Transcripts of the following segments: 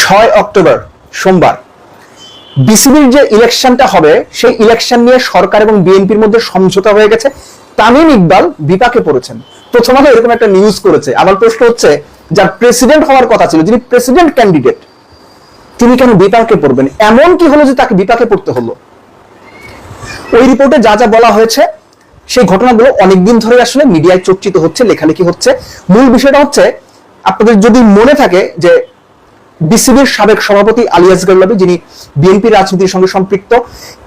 ছয় অক্টোবর, সোমবার। বিসিবির যে ইলেকশনটা হবে, সেই ইলেকশন নিয়ে সরকার এবং বিএনপির মধ্যে সমঝোতা হয়ে গেছে। তামিম ইকবাল বিপাকে পড়েছেন। প্রথমত এরকম একটা নিউজ করেছে। আমার প্রশ্ন হচ্ছে, যার প্রেসিডেন্ট হওয়ার কথা ছিল, যিনি প্রেসিডেন্ট ক্যান্ডিডেট তিনি কেন বিপাকে পড়বেন? এমন কি হলো যে তাকে বিপাকে পড়তে হলো? ওই রিপোর্টে যা যা বলা হয়েছে, সেই ঘটনাগুলো অনেকদিন ধরে আসলে মিডিয়ায় চর্চিত হচ্ছে, লেখালেখি হচ্ছে। মূল বিষয়টা হচ্ছে, আপনাদের যদি মনে থাকে যে বিসিবির সাবেক সভাপতি আলিয়াস গল্লাবি যিনি বিএনপি রাজনীতির সঙ্গে সম্পৃক্ত,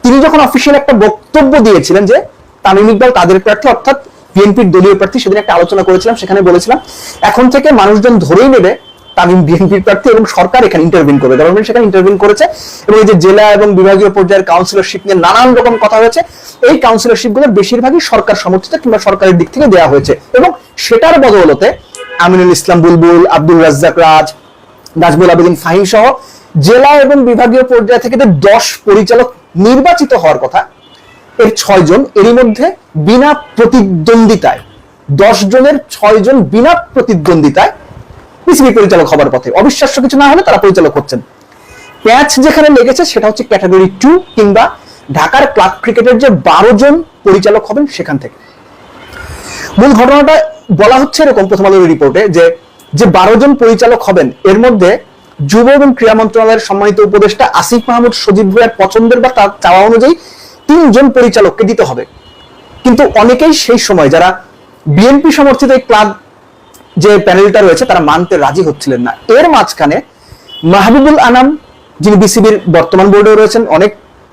তিনি যখন অফিসিয়াল একটা বক্তব্য দিয়েছিলেন যে তামিম ইকবাল তাদের প্রার্থী, অর্থাৎ বিএনপির দলীয় প্রার্থী, সেদিন একটা আলোচনা করেছিলাম, সেখানে বলেছিলাম, এখন থেকে মানুষজন ধরেই নেবে তামিম বিএনপির প্রার্থী এবং সরকার এখানে ইন্টারভিন করবে। গভর্নমেন্ট সেখানে ইন্টারভিন করেছে এবং এই যে জেলা এবং বিভাগীয় পর্যায়ের কাউন্সিলরশিপ নিয়ে নানান রকম কথা হয়েছে, এই কাউন্সিলরশিপগুলোর বেশিরভাগই সরকার সমর্থিত কিংবা সরকারের দিক থেকে দেওয়া হয়েছে এবং সেটার বদৌলতে আমিনুল ইসলাম বুলবুল, আব্দুল রাজ্জাক রাজ নাজমুল আবেদিন ফাহিম সহ জেলা এবং বিভাগীয় পর্যায় থেকে যে দশ পরিচালক নির্বাচিত হওয়ার কথা। এর ছয় জন এরই মধ্যে বিনা প্রতিদ্বন্দ্বিতায়, দশ জনের ছয় জন বিনা প্রতিদ্বন্দ্বিতায় বিসিবি পরিচালক হবার পথে। অবিশ্বাস্য কিছু না হলে তারা পরিচালক হচ্ছেন। প্যাচ যেখানে লেগেছে সেটা হচ্ছে ক্যাটাগরি টু কিংবা ঢাকার ক্লাব ক্রিকেটের যে বারো জন পরিচালক হবেন সেখান থেকে। মূল ঘটনাটা বলা হচ্ছে এরকম প্রথম আলোর রিপোর্টে যে যে বারো জন পরিচালক হবেন, এর মধ্যে যুব এবং ক্রীড়া মন্ত্রণালয়ের সম্মানিত উপদেষ্টা আসিফ মাহমুদ সজীব ভুয়ার পছন্দের বা তার চাওয়া অনুযায়ী তিনজন পরিচালককে দিতে হবে। কিন্তু অনেকেই সেই সময় যারা বিএনপি সমর্থিত এই ক্লাব যে প্যানেলটা রয়েছে, তারা মানতে রাজি হচ্ছিলেন না। এর মাঝখানে মাহবুবুল আনাম, যিনি বিসিবির বর্তমান বোর্ডে রয়েছেন, অনেক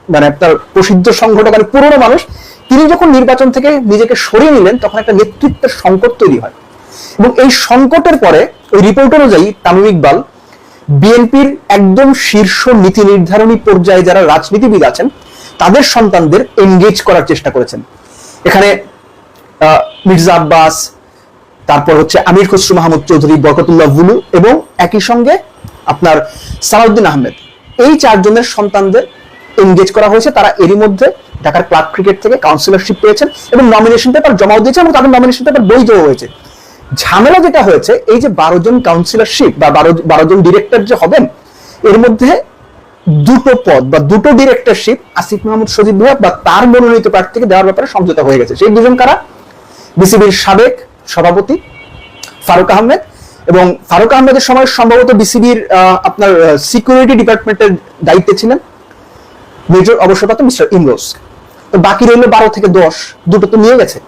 মানে তার প্রসিদ্ধ সংগঠক আর পুরনো মানুষ, তিনি যখন নির্বাচন থেকে নিজেকে সরিয়ে নিলেন, তখন একটা নেতৃত্বের সংকট তৈরি হয়। এবং এই সংকটের পরে ওই রিপোর্ট অনুযায়ী তামিম ইকবাল বিএনপির একদম শীর্ষ নীতি নির্ধারণী পর্যায়ে যারা রাজনীতিবিদ আছেন, তাদের সন্তানদের এনগেজ করার চেষ্টা করেছেন। এখানে মির্জা আব্বাস, তারপর হচ্ছে আমির খসরু মাহমুদ চৌধুরী, বরকতুল্লাহ বুলু এবং একই সঙ্গে আপনার সালাউদ্দিন আহমেদ। এই চারজনের সন্তানদের এনগেজ করা হয়েছে। তারা এরই মধ্যে ঢাকার ক্লাব ক্রিকেট থেকে কাউন্সিলরশিপ পেয়েছেন এবং নমিনেশন পেপার জমাও দিয়েছেন এবং তাদের নমিনেশন পেপার বৈধ হয়েছে। ঝামেলা যেটা হয়েছে, এই যে বারো জন কাউন্সিলরশিপ বা বারো বারো জন ডিরেক্টর যে হবেন, এর মধ্যে দুটো পদ বা দুটো ডিরেক্টরশিপ আসিফ মাহমুদ, সজীব ভাইয়া বা তার মনোনীত প্রার্থীকে দেওয়ার ব্যাপারে সমঝোতা হয়ে গেছে। সেই দুজন কারা? বিসিবির সাবেক সভাপতি ফারুক আহমেদ এবং ফারুক আহমেদের সময় সম্ভবত বিসিবির আপনার সিকিউরিটি ডিপার্টমেন্টের দায়িত্বে ছিলেন মেজর অবসরপ্রাপ্ত মিস্টার ইমরোজ। তো বাকি রইল বারো থেকে দশ, দুটো তো নিয়ে গেছে।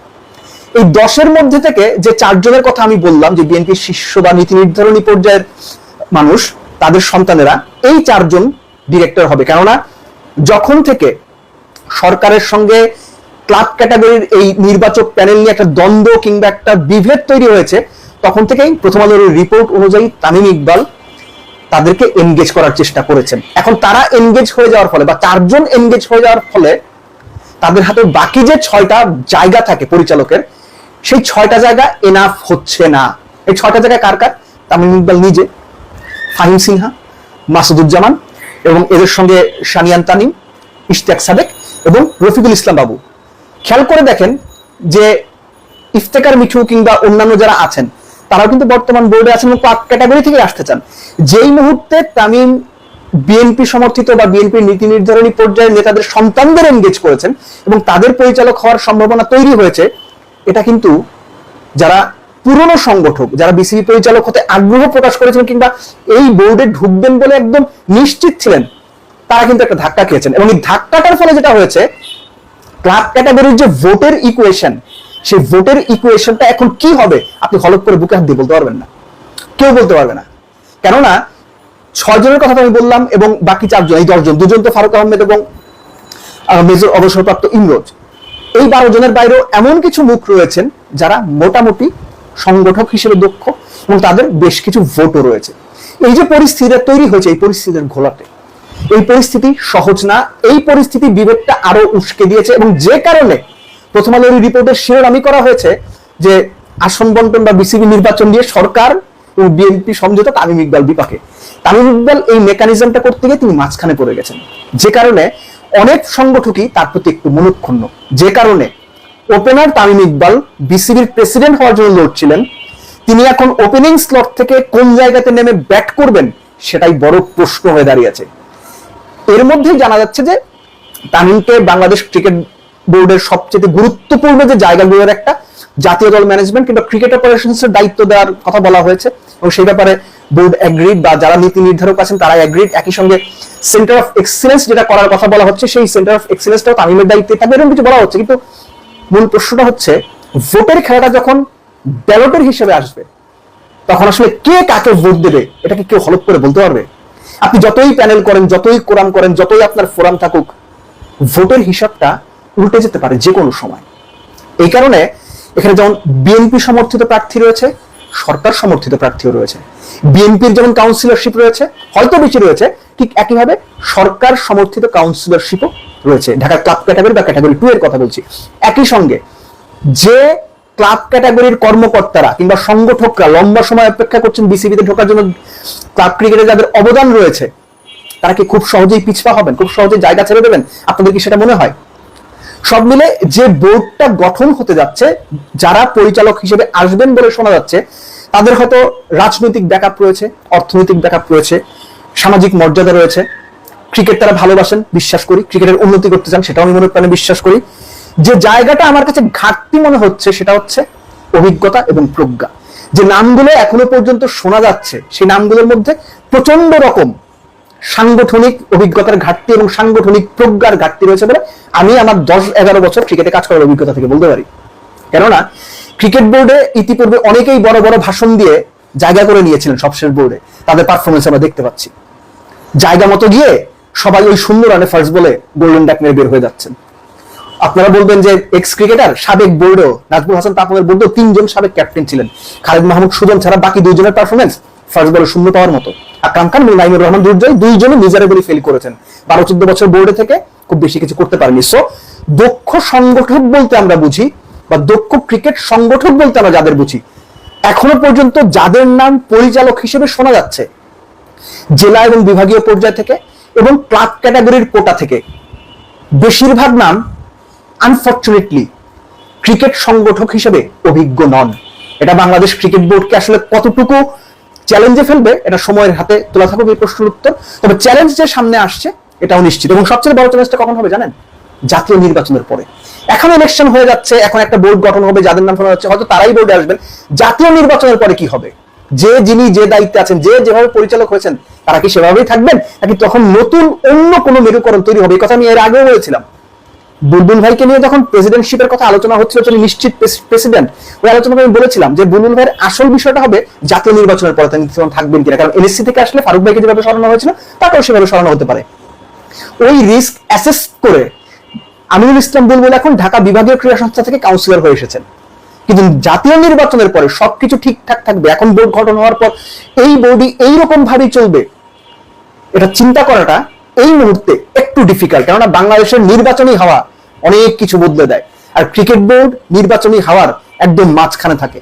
এই দশের মধ্যে থেকে যে চারজনের কথা আমি বললাম, যে বিএনপির শীর্ষ বা নীতি নির্ধারণী পর্যায়ের মানুষ, তাদের সন্তানেরা, এই চারজন ডিরেক্টর হবে। কেননা, যখন থেকে সরকারের সঙ্গে ক্লাব ক্যাটাগরির এই নির্বাচক প্যানেল নিয়ে একটা দ্বন্দ্ব কিংবা একটা বিভেদ তৈরি হয়েছে, তখন থেকেই প্রথম আলোর রিপোর্ট অনুযায়ী তামিম ইকবাল তাদেরকে এনগেজ করার চেষ্টা করেছেন। এখন তারা এনগেজ হয়ে যাওয়ার ফলে বা চারজন এনগেজ হয়ে যাওয়ার ফলে তাদের হাতে বাকি যে ছয়টা জায়গা থাকে পরিচালকের সেই ছয়টা জায়গা এনাফ হচ্ছে না। এই ছয়টা জায়গা কার কার? তামিম ইকবাল নিজে, ফাহিম সিনহা, মাসুদুজ্জামান এবং এদের সঙ্গে সানিয়ান তানিম, ইশতিয়াক সাদেক এবং রফিকুল ইসলাম বাবু। খেয়াল করে দেখেন যে ইফতেকার মিঠু কিংবা অন্যান্য যারা আছেন, তারাও কিন্তু বর্তমান বোর্ডে আছেন এবং ক্যাটাগরি থেকে আসতে চান। যেই মুহূর্তে তামিম বিএনপি সমর্থিত বা বিএনপির নীতি নির্ধারণী পর্যায়ের নেতাদের সন্তানদের এনগেজ করেছেন এবং তাদের পরিচালক হওয়ার সম্ভাবনা তৈরি হয়েছে এটা কিন্তু যারা পুরনো সংগঠক, যারা বিসিবি পরিচালক হতে আগ্রহ প্রকাশ করেছেন কিংবা এই বোর্ডে ঢুকবেন বলে একদম নিশ্চিত ছিলেন, তারা কিন্তু একটা ধাক্কা খেয়েছেন। এবং এই ধাক্কাটার ফলে যেটা হয়েছে, ক্লাব ক্যাটাগরির যে ভোটের ইকুয়েশন সেই ভোটের ইকুয়েশনটা এখন কি হবে, আপনি হলক করে বুকে হাত দিয়ে বলতে পারবেন না। কেউ বলতে পারবে না। কেননা, ছয় জনের কথা তো আমি বললাম এবং বাকি চারজন, এই দশজন, দুজন তো ফারুক আহমেদ এবং মেজর অবসরপ্রাপ্ত ইমরোজ। এই বারো জনের বাইরেও এমন কিছু মুখ রয়েছেন যারা মোটামুটি সংগঠক হিসেবে দক্ষ এবং তাদের বেশ কিছু ভোটও রয়েছে। এই যে পরিস্থিতিটা তৈরি হয়েছে, এই পরিস্থিতির ঘোলাটে। এই পরিস্থিতি সহজ না, এই পরিস্থিতি বিবেকটা আরও উস্কে দিয়েছে এবং যে কারণে প্রথম আলোর রিপোর্টের শিরোনামি করা হয়েছে যে আসন বন্টন বা বিসিবি নির্বাচন দিয়ে সরকার এবং বিএনপি সমঝোতা তামিম ইকবাল বিপাকে। তামিম ইকবাল এই মেকানিজমটা করতে গিয়ে তিনি মাঝখানে পড়ে গেছেন। যে কারণে অনেক সংগঠকই তার প্রতি একটু মনক্ষুণ্ণ। যে কারণে ওপেনার তামিম ইকবাল বিসিবির প্রেসিডেন্ট হওয়ার জন্য লড়ছিলেন। তিনি এখন ওপেনিং স্লট থেকে কোন জায়গাতে নেমে ব্যাট করবেন সেটাই বড় প্রশ্ন হয়ে দাঁড়িয়েছে। এর মধ্যেই জানা যাচ্ছে যে তামিমকে বাংলাদেশ ক্রিকেট বোর্ডের সবচেয়ে গুরুত্বপূর্ণ যে জায়গাগুলোর একটা জাতীয় দল ম্যানেজমেন্ট কিংবা ক্রিকেট অপারেশনস এর দায়িত্ব দেওয়ার কথা বলা হয়েছে। এবং সেই ব্যাপারে বোর্ড অ্যাগ্রিড বা যারা নীতি নির্ধারক আছেন তারা অ্যাগ্রিড একই সঙ্গে সেন্টার অফ এক্সিলেন্স যেটা করার কথা বলা হচ্ছে, সেই সেন্টার অফ এক্সিলেন্সটাও তামিমের দায়িত্বে থাকবে এরকম কিছু বলা হচ্ছে। কিন্তু মূল প্রশ্নটা হচ্ছে ভোটের খেলাটা যখন ব্যালটের হিসেবে আসবে, তখন আসলে কে কাকে ভোট দেবে, এটা কি কেউ হলপ করে বলতে পারবে? আপনি যতই প্যানেল করেন, যতই কোরআন করেন, যতই আপনার ফোরাম থাকুক ভোটের হিসাবটা উল্টে যেতে পারে যে কোনো সময়। এই কারণে এখানে যেমন বিএনপি সমর্থিত প্রার্থী রয়েছে সরকার সমর্থিত প্রার্থীও রয়েছে। বিএনপির যেমন কাউন্সিলরশিপ রয়েছে, হয়তো বেশি রয়েছে, ঠিক একইভাবে সরকার সমর্থিত কাউন্সিলরশিপও রয়েছে। ঢাকা ক্লাব ক্যাটাগরি বা ক্যাটাগরি টু এর কথা বলছি। একই সঙ্গে, যে ক্লাব ক্যাটাগরির কর্মকর্তারা কিংবা সংগঠকরা লম্বা সময় অপেক্ষা করছেন বিসিবিতে ঢোকার জন্য ক্লাব ক্রিকেটে যাদের অবদান রয়েছে, তারা কি খুব সহজেই পিছপা হবেন? খুব সহজেই জায়গা ছেড়ে দেবেন? আপনাদের কি সেটা মনে হয়? সব মিলে যে বোর্ডটা গঠন হতে যাচ্ছে, যারা পরিচালক হিসেবে আসবেন বলে শোনা যাচ্ছে, তাদের হয়তো রাজনৈতিক ব্যাকআপ রয়েছে, অর্থনৈতিক ব্যাকআপ রয়েছে, সামাজিক মর্যাদা রয়েছে। ক্রিকেট তারা ভালোবাসেন, বিশ্বাস করি, ক্রিকেটের উন্নতি করতে চান, সেটাও আমি মনে প্রাণে বিশ্বাস করি। যে জায়গাটা আমার কাছে ঘাটতি মনে হচ্ছে, সেটা হচ্ছে অভিজ্ঞতা এবং প্রজ্ঞা। যে নামগুলো এখনও পর্যন্ত শোনা যাচ্ছে, সেই নামগুলোর মধ্যে প্রচণ্ড রকম সাংগঠনিক অভিজ্ঞতার ঘাটতি এবং সাংগঠনিক প্রজ্ঞার ঘাটতি রয়েছে বলে আমি আমার দশ এগারো বছর ক্রিকেটে কাজ করার অভিজ্ঞতা থেকে বলতে পারি। কেননা ক্রিকেট বোর্ডে ইতিপূর্বে অনেকেই বড় বড় ভাষণ দিয়ে জায়গা করে নিয়েছিলেন সবশেষ বোর্ডে তাদের পারফরমেন্স আমরা দেখতে পাচ্ছি। জায়গা মতো গিয়ে সবাই ওই শূন্য রানে ফার্স্ট বলে গোল্ডেন ডাক মেরে বের হয়ে যাচ্ছেন। আপনারা বলবেন যে এক্স ক্রিকেটার সাবেক বোর্ডেও নাজমুল হাসান তাপমের বোর্ডেও তিনজন সাবেক ক্যাপ্টেন ছিলেন। খালিদ মাহমুদ সুজন ছাড়া বাকি দুইজনের পারফরমেন্স ফার্স্ট বলে শূন্য পাওয়ার মতো। আকরাম খান এবং নাইমুর রহমান দুর্জয় দুইজনই মিজারেবলি ফেল করেছেন। বারো চোদ্দ বছর বোর্ডে থেকে খুব বেশি কিছু করতে পারেনি। সো দক্ষ সংগঠক বলতে আমরা বুঝি, বা দক্ষ ক্রিকেট সংগঠক বলতে আমরা যাদের বুঝি, এখনও পর্যন্ত যাদের নাম পরিচালক হিসেবে শোনা যাচ্ছে, জেলা এবং বিভাগীয় পর্যায় থেকে এবং ক্লাব ক্যাটাগরির কোটা থেকে, বেশিরভাগ নাম আনফর্চুনেটলি ক্রিকেট সংগঠক হিসেবে অভিজ্ঞ নন। এটা বাংলাদেশ ক্রিকেট বোর্ডকে আসলে কতটুকু চ্যালেঞ্জে ফেলবে, এটা সময়ের হাতে তোলা থাকুক এই প্রশ্নের উত্তর। তবে চ্যালেঞ্জ যে সামনে আসছে, এটাও নিশ্চিত। এবং সবচেয়ে বড় চ্যালেঞ্জটা কখন হবে জানেন? জাতীয় নির্বাচনের পরে। এখন ইলেকশন হয়ে যাচ্ছে, এখন একটা বোর্ড গঠন হবে, যাদের নাম শোনা যাচ্ছে, হয়তো তারাই বোর্ডে আসবেন। জাতীয় নির্বাচনের পরে কি হবে? যে যিনি যে দায়িত্বে আছেন, যে যেভাবে পরিচালক হয়েছেন, তারা কি সেভাবেই থাকবেন? নাকি তখন নতুন অন্য কোনো মেরুকরণ তৈরি হবে? এই কথা আমি এর আগেও বলেছিলাম। বুলবুল ভাইকে নিয়ে যখন প্রেসিডেন্টশিপের কথা আলোচনা হচ্ছিল তিনি নিশ্চিত প্রেসিডেন্ট ওই আলোচনা আমি বলেছিলাম যে বুলবুল ভাইয়ের আসল বিষয়টা হবে জাতীয় নির্বাচনের পরে তিনি থাকবেন কিনা। কারণ এনএসসি থেকে আসলে ফারুক ভাইকে যেভাবে সরানো হয়েছিল, তাকেও সেভাবে সরানো হতে পারে। ওই রিস্ক অ্যাসেস করে আমিনুল ইসলাম বুলবুল এখন ঢাকা বিভাগীয় ক্রীড়া সংস্থা থেকে কাউন্সিলর হয়ে এসেছেন। কিন্তু জাতীয় নির্বাচনের পরে সবকিছু ঠিকঠাক থাকবে, এখন বোর্ড গঠন হওয়ার পর এই বোর্ডই এইরকম ভাবেই চলবে। এটা চিন্তা করাটা এই মুহূর্তে একটু ডিফিকাল্ট কেননা বাংলাদেশের নির্বাচনী হাওয়া অনেক কিছু বদলে দেয়। আর ক্রিকেট বোর্ড নির্বাচনী হাওয়ার একদম মাঝখানে থাকে।